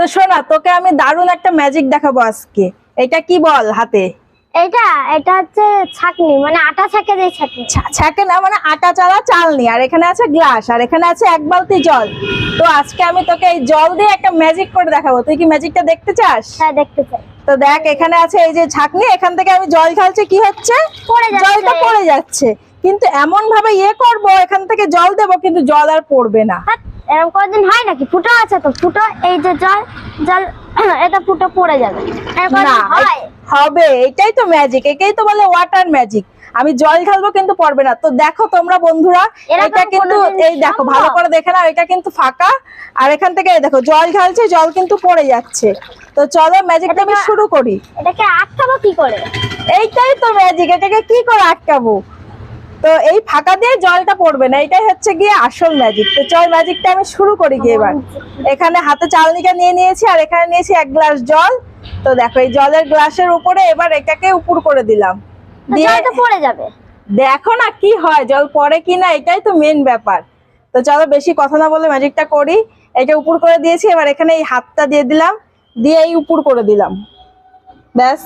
তো শোনা তোকে আমি দারুণ একটা ম্যাজিক দেখাবো আজকে। এটা কি বল হাতে? এটা এটা হচ্ছে ছাকনি মানে আটা ছাকে যে ছাকনি। ছাকে না মানে আটা চালা চালনি। আর এখানে আছে গ্লাস আর এখানে আছে এক বালতি জল। তো আজকে আমি তোকে এই জল দিয়ে একটা ম্যাজিক করে দেখাবো। তুই কি ম্যাজিকটা দেখতে চাস? হ্যাঁ দেখতে চাই। তো দেখ এখানে আছে এই যে ছাকনি এখান থেকে আমি জল ঢালছি কি হচ্ছে? পড়ে যাচ্ছে। জলটা পড়ে যাচ্ছে। কিন্তু এমন ভাবে ইয়ে করব এখান থেকে জল দেবো কিন্তু জল আর পড়বে না। এরকম কোনদিন হয় নাকি? ফুটো আছে তো ফুটো এই যে জল জল এটা ফুটো পড়ে যাবে। না হয়? হবে এটাই তো ম্যাজিক এটাই তো বলে ওয়াটার ম্যাজিক আমি জল ঢালবো কিন্তু পড়বে না। তো দেখো তোমরা বন্ধুরা এটা কিন্তু এই দেখো ভালো করে দেখে নাও এটা কিন্তু ফাঁকা। আর এখান থেকে দেখো জল ঢালছে জল কিন্তু পড়ে যাচ্ছে। তো চলো ম্যাজিকটা আমি শুরু করি। এটাকে আটকাবো কি করে? এইটাই তো ম্যাজিক এটাকে কি করে আটকাবো? তো এই ফাঁকা দিয়ে জলটা পড়বে না এটাই হচ্ছে গিয়ে আসল ম্যাজিক তো চল ম্যাজিকটা আমি শুরু করি গিয়ে এবার। এখানে হাতে চালনিটা নিয়ে নিয়েছি আর এখানে নিয়েছি এক গ্লাস জল। তো দেখো এই জলের গ্লাসের উপরে এবার এটাকে উপর করে দিলাম। দিয়ে পড়ে যাবে। দেখো না কি হয় জল পড়ে কি না এটাই তো মেন ব্যাপার। তো চলো বেশি কথা না বলে ম্যাজিকটা করি। এটা উপর করে দিয়েছি এবার এখানে এই হাতটা দিয়ে দিলাম। দিয়ে এই উপর করে দিলাম। ব্যাস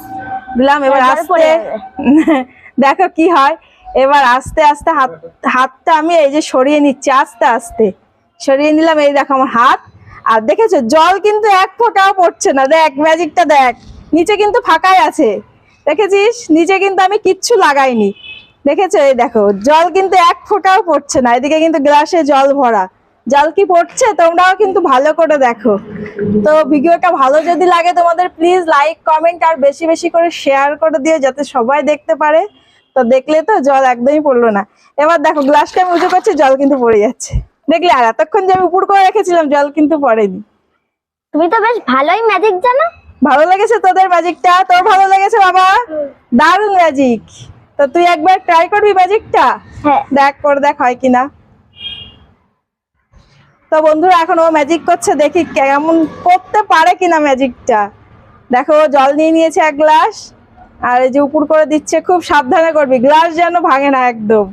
দিলাম এবার আস্তে। দেখো কি হয়। এবার আস্তে আস্তে হাত, হাতটা আমি এই যে সরিয়ে নিচ্ছি, আস্তে আস্তে। সরিয়ে নিলাম, এই দেখো আমার হাত। আর দেখেছ, জল কিন্তু এক ফোঁটাও পড়ছে না। দেখ, ম্যাজিকটা দেখ। নিচে কিন্তু ফাঁকাই আছে। দেখেছিস? নিচে কিন্তু আমি কিচ্ছু লাগাইনি। দেখেছ? এই দেখো, জল কিন্তু এক ফোঁটাও পড়ছে না। এদিকে কিন্তু গ্লাসে জল ভরা। জল কি পড়ছে? তোমরাও কিন্তু ভালো করে দেখো। তো ভিডিওটা ভালো যদি লাগে তোমাদের প্লিজ লাইক কমেন্ট আর বেশি বেশি করে শেয়ার করে দিও, যাতে সবাই দেখতে পারে। তো দেখলে তো জল একদমই পড়ল না। এবার দেখো গ্লাসটা আমি উঁচু করছি জল কিন্তু পড়ে যাচ্ছে। দেখলে আর এতক্ষণ যে আমি উপর করে রেখেছিলাম জল কিন্তু পড়েনি। তুমি তো বেশ ভালোই ম্যাজিক জানো। ভালো লেগেছে তোদের ম্যাজিকটা তোর ভালো লেগেছে বাবা? দারুণ ম্যাজিক তো তুই একবার ট্রাই করবি ম্যাজিকটা হ্যাঁ। দেখ করে দেখ হয় কিনা। তো বন্ধুরা এখন ও ম্যাজিক করছে দেখি কেমন করতে পারে কিনা ম্যাজিকটা দেখো জল নিয়ে নিয়েছে এক গ্লাস আর এই যে উপর করে দিচ্ছে খুব সাবধানে করবি। গ্লাস যেন ভাঙে না একদম।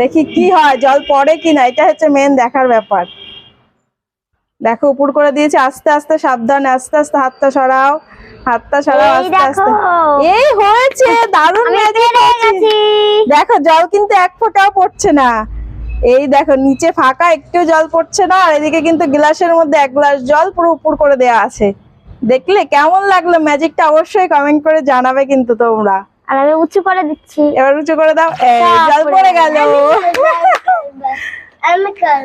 দেখি কি হয় জল পড়ে কিনা এটা হচ্ছে মেন দেখার ব্যাপার। দেখো উপর করে দিয়েছে আস্তে আস্তে সাবধানে আস্তে আস্তে হাতটা সরাও হাতটা সরাও আস্তে আস্তে। এই হয়েছে দারুণ। দেখো জল কিন্তু এক ফোঁটাও পড়ছে না। এই দেখো নিচে ফাঁকা একটু জল পড়ছে না আর এদিকে কিন্তু গ্লাসের মধ্যে এক গ্লাস জল পুরো উপর করে দেয়া আছে। দেখলে কেমন লাগল? ম্যাজিকটা অবশ্যই কমেন্ট করে জানাবে কিন্তু তোমরা। আর আমি উঁচু করে দিচ্ছি। এবার উঁচু করে দাও। এই, জল পড়ে গেল।